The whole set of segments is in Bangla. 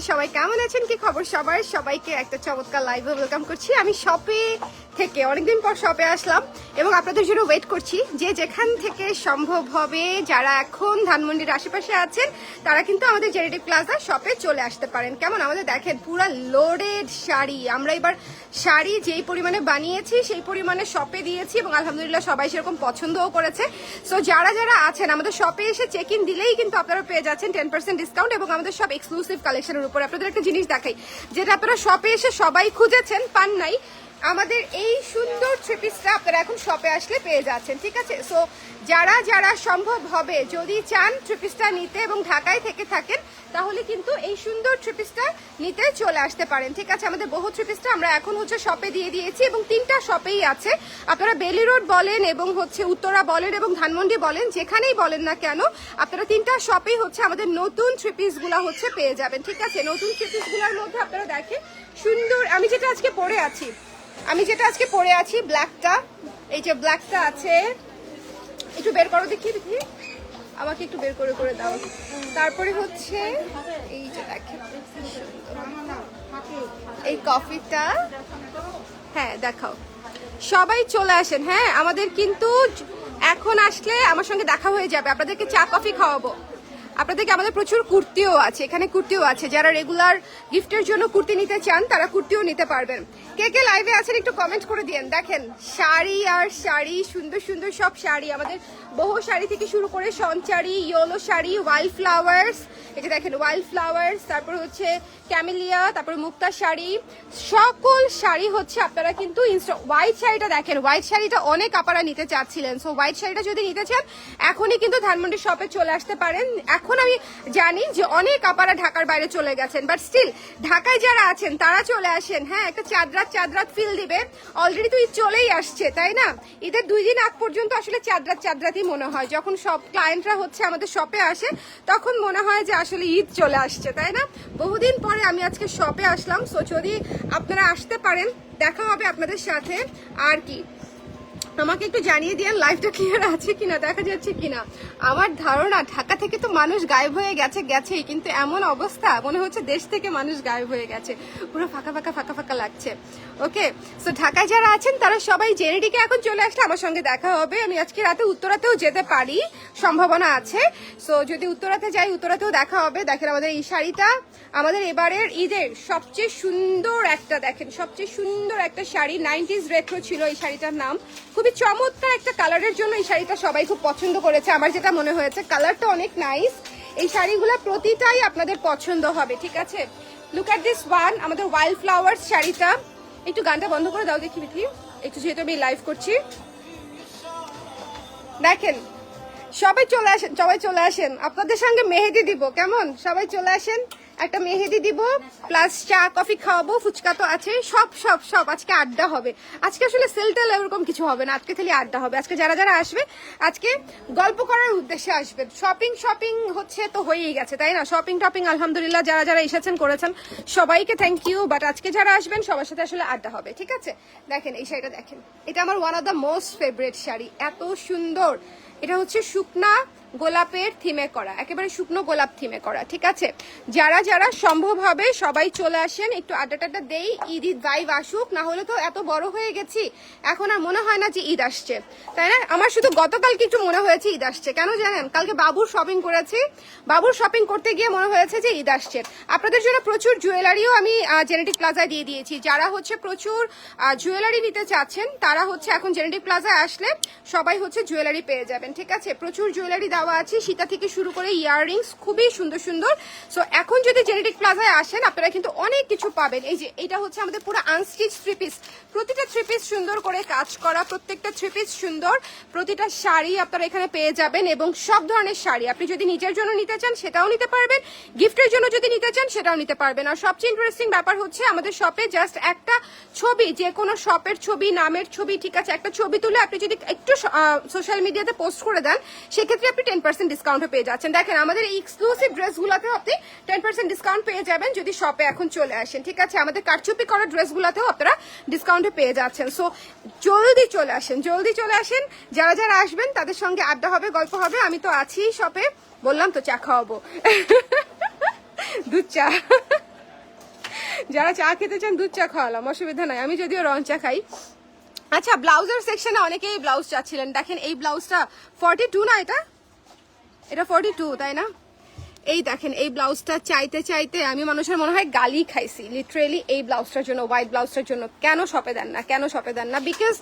সবাই কেমন আছেন? কি খবর সবার? সবাইকে একটা চমৎকার লাইভে ওয়েলকাম করছি। আমি শপে থেকে অনেকদিন পর শপে আসলাম এবং আপনাদের জন্য ওয়েট করছি যে যেখান থেকে সম্ভব হবে যারা এখন ধানমন্ডির আশেপাশে আছেন, তারা কিন্তু আমাদের জেরিডি প্লাজা শপে চলে আসতে পারেন। কেমন? আমাদের দেখেন, পুরো লোডেড শাড়ি। আমরা এবার শাড়ি যেই পরিমাণে বানিয়েছি, সেই পরিমাণে শপে দিয়েছি এবং আলহামদুলিল্লাহ সবাই সেরকম পছন্দও করেছে। সো যারা যারা আছেন, আমাদের শপে এসে চেক ইন দিলেই কিন্তু আপনারা পেয়ে যাচ্ছেন টেন পার্সেন্ট ডিসকাউন্ট এবং আমাদের সব এক্সক্লুসিভ কালেকশনের উপর। আপনাদের একটা জিনিস দেখাই, যেটা আপনারা শপে এসে সবাই খুঁজেছেন, পান নাই আমাদের এই সুন্দর থ্রি পিসটা আপনারা এখন শপে আসলে পেয়ে যাচ্ছেন, ঠিক আছে? সো যারা যারা সম্ভব হবে, যদি চান থ্রি পিসটা নিতে এবং ঢাকায় থেকে থাকেন, তাহলে কিন্তু এই সুন্দর থ্রি পিসটা নিতে চলে আসতে পারেন, ঠিক আছে? আমাদের বহু থ্রি পিসটা আমরা এখন হচ্ছে শপে দিয়ে দিয়েছি এবং তিনটা শপেই আছে। আপনারা বেলি রোড বলেন এবং হচ্ছে উত্তরা বলেন এবং ধানমন্ডি বলেন, যেখানেই বলেন না কেন, আপনারা তিনটা শপেই হচ্ছে আমাদের নতুন থ্রি পিসগুলো হচ্ছে পেয়ে যাবেন, ঠিক আছে? নতুন থ্রি পিসগুলোর মধ্যে আপনারা দেখেন সুন্দর, আমি যেটা আজকে পরে আছি আমি যেটা আজকে পরে আছি ব্ল্যাকটা এই যে ব্ল্যাকটা আছে, একটু বের করো দেখি দেখি। আমাকে একটু বের করে করে দাও। তারপরে হচ্ছে এই যে দেখেন এই কফিটা হ্যাঁ দেখাও। সবাই চলে আসেন হ্যাঁ আমাদের কিন্তু এখন আসলে আমার সঙ্গে দেখা হয়ে যাবে। আপনাদেরকে চা কফি খাওয়াবো। আপনাদেরকে আমাদের প্রচুর কুর্তিও আছে, এখানে কুর্তিও আছে। যারা রেগুলার গিফটের জন্য কুর্তি নিতে চান, তারা কুর্তিও নিতে পারবেন। কে কে লাইভে আছেন একটু কমেন্ট করে দিয়েন। দেখেন, শাড়ি আর শাড়ি, সুন্দর সুন্দর সব শাড়ি আমাদের বহু শাড়ি থেকে শুরু করে Sanchari yellow sari wild flowers এটা দেখেন ওয়াইল্ড ফ্লাওয়ার্স তারপর হচ্ছে ক্যামেলিয়া তারপর মুক্তা শাড়ি, সকল শাড়ি হচ্ছে আপনারা কিন্তু ইনস্টা হোয়াইট শাড়িটা দেখেন হোয়াইট শাড়িটা অনেক আপারা নিতে চাচ্ছিলেন। সো হোয়াইট শাড়িটা যদি নিতে চান, এখনই কিন্তু ধানমন্ডি শপে চলে আসতে পারেন। এখন আমি জানি যে অনেক আপারা ঢাকার বাইরে চলে গেছেন বাট স্টিল ঢাকায় যারা আছেন, তারা চলে আসেন। হ্যাঁ একটা চাঁদরাত চাঁদরাত ফিল দিবে। অলরেডি তো ঈদ চলেই আসছে, তাই না? ঈদের দুই দিন আগ পর্যন্ত আসলে চাঁদরাত চাদরাতই মনে হয়। যখন সব ক্লায়েন্টরা হচ্ছে, আমাদের শপে আসে, তখন মনে হয় যে আসলে ঈদ চলে আসছে, তাই না? বহুদিন পরে আমি আজকে শপে আসলাম। সো যদি আপনারা আসতে পারেন, দেখা হবে আপনাদের সাথে। আর কি? আমাকে একটু জানিয়ে দিয়েন লাইভটা ক্লিয়ার আছে কিনা, দেখা যাচ্ছে কিনা। আমার ধারণা, ঢাকা থেকে তো মানুষ গায়েব হয়ে গেছে, গেছেই, কিন্তু এমন অবস্থা, মনে হচ্ছে দেশ থেকে মানুষ গায়েব হয়ে গেছে। পুরো ফাঁকা ফাঁকা ফাঁকা ফাঁকা লাগছে। ওকে সো ঢাকায় যারা আছেন, তারা সবাই জেনেডিকে এখন চলে আসলে আমার সঙ্গে দেখা হবে। আমি আজকে রাতে উত্তরাতেও যেতে পারি, সম্ভাবনা আছে। সো যদি উত্তরাতে যাই, উত্তরাতেও দেখা হবে। দেখেন আমাদের এই শাড়িটা, আমাদের এবারের ঈদের সবচেয়ে সুন্দর একটা, দেখেন, সবচেয়ে সুন্দর একটা শাড়ি নাইনটিজ রেট্রো ছিল এই শাড়িটার নাম। খুবই চমৎকার একটা কালারের জন্য এই শাড়িটা সবাই খুব পছন্দ করেছে। আমার যেটা মনে হয়েছে, কালারটা অনেক নাইস এই শাড়িগুলো প্রতিটাই আপনাদের পছন্দ হবে, ঠিক আছে? লুক অ্যাট দিস ওয়ান আমাদের ওয়াইল্ড ফ্লাওয়ার্স শাড়িটা। একটু গানটা বন্ধ করে দাও দেখি বিথি। একটু যেহেতু আমি লাইভ করছি। দেখেন, সবাই চলে আসেন, সবাই চলে আসেন। আপনাদের সঙ্গে মেহেদি দিব, কেমন? সবাই চলে আসেন। একটা মেহেদি দিব প্লাস চা কফি খাওয়াবো, ফুচকা তো আছে, সব সব সব আজকে আড্ডা হবে। আজকে আসলে সেল টেল এরকম কিছু হবে না, আজকে খালি আড্ডা হবে। আজকে যারা যারা আসবে, আজকে গল্প করার উদ্দেশ্যে আসবেন শপিং শপিং হচ্ছে তো হয়েই গেছে, তাই না? শপিং টপিং আলহামদুলিল্লাহ, যারা যারা এসেছেন, করেছেন, সবাইকে থ্যাংক ইউ বাট আজকে যারা আসবেন, সবার সাথে আসলে আড্ডা হবে, ঠিক আছে? দেখেন, এই শাড়িটা দেখেন। এটা আমার one of the most favourite sari, এত সুন্দর। এটা হচ্ছে শুকনা গোলাপের থিমে করা, একেবারে শুকনো গোলাপ থিমে করা, ঠিক আছে? যারা যারা সম্ভব হবে, সবাই চলে আসেন, একটু আড্ডা টাড্ডা দেই, ঈদ ঈদ ভাইব আসুক, না হলে তো এত বড় হয়ে গেছি, এখন আর মনে হয় না যে ঈদ আসছে। তাই না? আমার শুধু গতকালকে একটু মনে হয়েছে ঈদ আসছে, কেন জানেন? কালকে বাবুর শপিং করেছি, বাবুর শপিং করতে গিয়ে মনে হয়েছে যে ঈদ আসছে। আপনাদের জন্য প্রচুর জুয়েলারিও আমি জেনেটিক প্লাজায় দিয়ে দিয়েছি। যারা হচ্ছে প্রচুর জুয়েলারি নিতে চাচ্ছেন, তারা হচ্ছে এখন জেনেটিক প্লাজায় আসলে সবাই হচ্ছে জুয়েলারি পেয়ে যাবেন, ঠিক আছে? প্রচুর জুয়েলারি দেওয়া আছে, সীতা থেকে শুরু করে ইয়াররিংস, খুবই সুন্দর সুন্দর। সো এখন যদি জেনেটিক প্লাজায় আসেন, আপনারা কিন্তু অনেক কিছু পাবেন। এই যে, এটা হচ্ছে আমাদের পুরো আনস্টিচ থ্রি পিস প্রতিটা থ্রি পিস সুন্দর করে কাজ করা, প্রত্যেকটা থ্রি পিস সুন্দর। প্রতিটা শাড়ি আপনারা এখানে পেয়ে যাবেন এবং সব ধরনের শাড়ি। আপনি যদি নিজের জন্য নিতে চান, সেটাও নিতে পারবেন। গিফটের জন্য যদি নিতে চান, সেটাও নিতে পারবেন। আর সবচেয়ে ইন্টারেস্টিং ব্যাপার হচ্ছে, আমাদের শপে জাস্ট একটা ছবি, যে কোনো শপের ছবি, নামের ছবি, ঠিক আছে, একটা ছবি তুলে আপনি যদি একটু সোশ্যাল মিডিয়াতে পোস্ট করে দেন, সেক্ষেত্রে আপনি টেন পার্সেন্ট ডিসকাউন্টে পেয়ে যাচ্ছেন। দেখেন, আমাদের এক্সক্লুসিভ ড্রেসগুলোতেও আপনি টেন পার্সেন্ট ডিসকাউন্ট পেয়ে যাবেন যদি শপে এখন চলে আসেন। ঠিক আছে, আমাদের কারচুপি করা ড্রেসগুলোতেও আপনারা ডিসকাউন্টে পেয়ে যাচ্ছেন। সো জলদি চলে আসেন, জলদি চলে আসেন। যারা যারা আসবেন, তাদের সঙ্গে আড্ডা হবে, গল্প হবে। আমি তো আছি শপে বললাম তো, চা খাওয়াবো। দুধ চা। যারা চা খেতে চান, দুধ চা খাওয়ালাম, অসুবিধা নাই। আমি যদিও রং চা খাই। আচ্ছা ব্লাউজের সেকশনে অনেকেই ব্লাউজ চাচ্ছিলেন। দেখেন, এই ব্লাউজটা ফর্টি টু না এটা? এটা ফর্টি টু তাই না? এই দেখেন, এই ব্লাউজটা চাইতে চাইতে আমি মানুষের মনে হয় গালি খাইছি। লিটারেলি এই ব্লাউজটার জন্য হোয়াইট ব্লাউজটার জন্য। কেন শপে দেন না? কেন শপে দেন না? বিকজ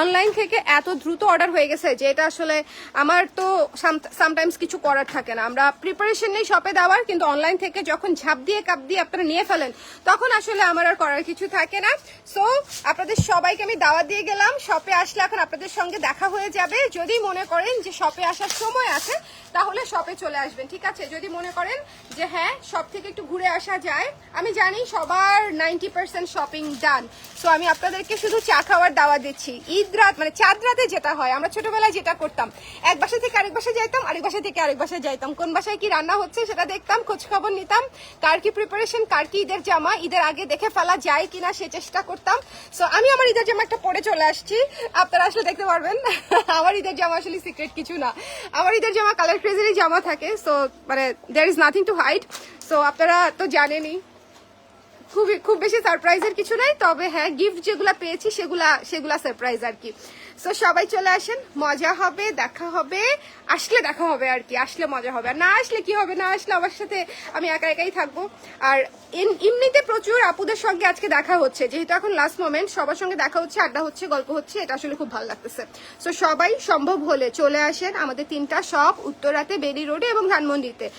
অনলাইন থেকে এত দ্রুত অর্ডার হয়ে গেছে যে এটা আসলে আমার তো সামটাইমস কিছু করার থাকে না। আমরা প্রিপারেশন নেই শপে দেওয়ার, কিন্তু অনলাইন থেকে যখন ঝাঁপ দিয়ে কাপ দিয়ে আপনারা নিয়ে ফেলেন, তখন আসলে আমার আর করার কিছু থাকে না। সো আপনাদের সবাইকে আমি দাওয়া দিয়ে গেলাম শপে আসলে এখন আপনাদের সঙ্গে দেখা হয়ে যাবে। যদি মনে করেন যে শপে আসার সময় আছে, তাহলে শপে চলে আসবেন, ঠিক আছে? যদি মনে করেন যে হ্যাঁ সব থেকে একটু ঘুরে আসা যায়। আমি জানি সবার ninety percent shopping done so আমি আপনাদেরকে শুধু চা খাওয়ার দাওয়া দিচ্ছি। ঈদ রাত মানে চাঁদ রাতে যেটা হয়, আমরা ছোটবেলায় যেটা করতাম। এক বাসা থেকে আরেক বাসায় যাইতাম, আরেক বাসা থেকে আরেক বাসায় যাইতাম। কোন বাসায় কি রান্না হচ্ছে সেটা দেখতাম খোঁজ খবর নিতাম। কার কি প্রিপারেশন কার কি ঈদের জামা, ঈদের আগে দেখে ফেলা যায় কিনা সে চেষ্টা করতাম। সো আমি আমার ঈদের জামা একটা পরে চলে আসছি। আপনারা আসলে দেখতে পারবেন, আমার ঈদের জামা আসলে সিক্রেট কিছু না। আমার ঈদের জামা কালার ক্রেজেরই জামা থাকে। সো মানে there is nothing to hide so আপনারা তো জানেনই। খুবই, খুব বেশি সারপ্রাইজের কিছু নাই। তবে হ্যাঁ গিফট যেগুলো পেয়েছি, সেগুলা সেগুলা সারপ্রাইজ আর কি। সো সবাই চলে আসেন। মজা হবে, দেখা হবে। আসলে দেখা হবে আর কি, আসলে মজা হবে। আর না আসলে কি হবে, না আসলে আমার সাথে আমি একা একাই থাকব। আর এম- এমনিতে প্রচুর আপুদের সঙ্গে আজকে দেখা হচ্ছে। যেহেতু এখন লাস্ট মোমেন্ট সবার সঙ্গে দেখা হচ্ছে, আড্ডা হচ্ছে, গল্প হচ্ছে, এটা আসলে খুব ভালো লাগতেছে। সো সবাই সম্ভব হলে চলে আসেন আমাদের তিনটা শপ উত্তরাতে বেরি রোডে এবং ধানমন্ডিতে।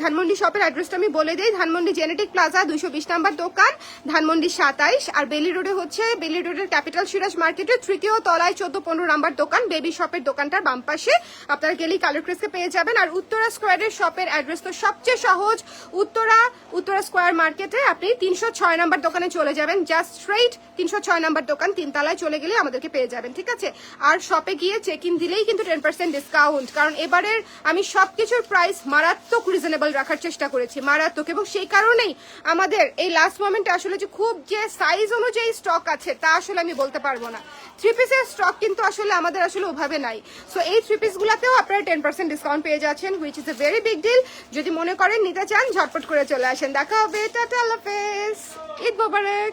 ধানমন্ডি শপের অ্যাড্রেসটা আমি বলে দিই। ধানমন্ডি জেনেটিক প্লাজা দুশো বিশ নাম্বার দোকান, ধানমন্ডি সাতাইশ, আর বেলি রোডে হচ্ছে, বেলি রোডের ক্যাপিটাল সিরাজ মার্কেটের তৃতীয় তলায় চোদ্দ পনেরো নাম্বার দোকান বেবি শপের দোকানটার বাম পাশে। আপনারা গেলেই কালার ক্রেসকে পেয়ে যাবেন। আর উত্তরা স্কোয়ারের শপের অ্যাড্রেস তো সবচেয়ে সহজ। উত্তরা উত্তরা স্কোয়ার মার্কেটে আপনি তিনশো ছয় নাম্বার দোকানে চলে যাবেন। জাস্ট স্ট্রেইট তিনশো ছয় নাম্বার দোকান, তিনতলায় চলে গেলে আমাদেরকে পেয়ে যাবেন, ঠিক আছে? আর শপে গিয়ে চেক ইন দিলেই কিন্তু টেন পার্সেন্ট ডিসকাউন্ট কারণ এবারের আমি সবকিছুর প্রাইস মারাত্মক রিজনেবল রাখার চেষ্টা করেছি, মারাত্মক। এবং সেই কারণেই আমাদের এই লাস্ট মোমেন্টে আসলে যে খুব যে সাইজ অনুযায়ী স্টক আছে, তা আসলে আমি বলতে পারব না। থ্রি পিসের স্টক কিন্তু আসলে আমাদের আসলে ওভাবে নাই। সো এই থ্রি পিসগুলোতেও আপনারা টেন পার্সেন্ট ডিসকাউন্ট পেয়ে যাচ্ছেন which is a very big deal যদি মনে করেন, নিতে চান, ঝটপট করে চলে আসেন। দেখা হবে, টাটা, আল্লাহ ঈদ মোবারক।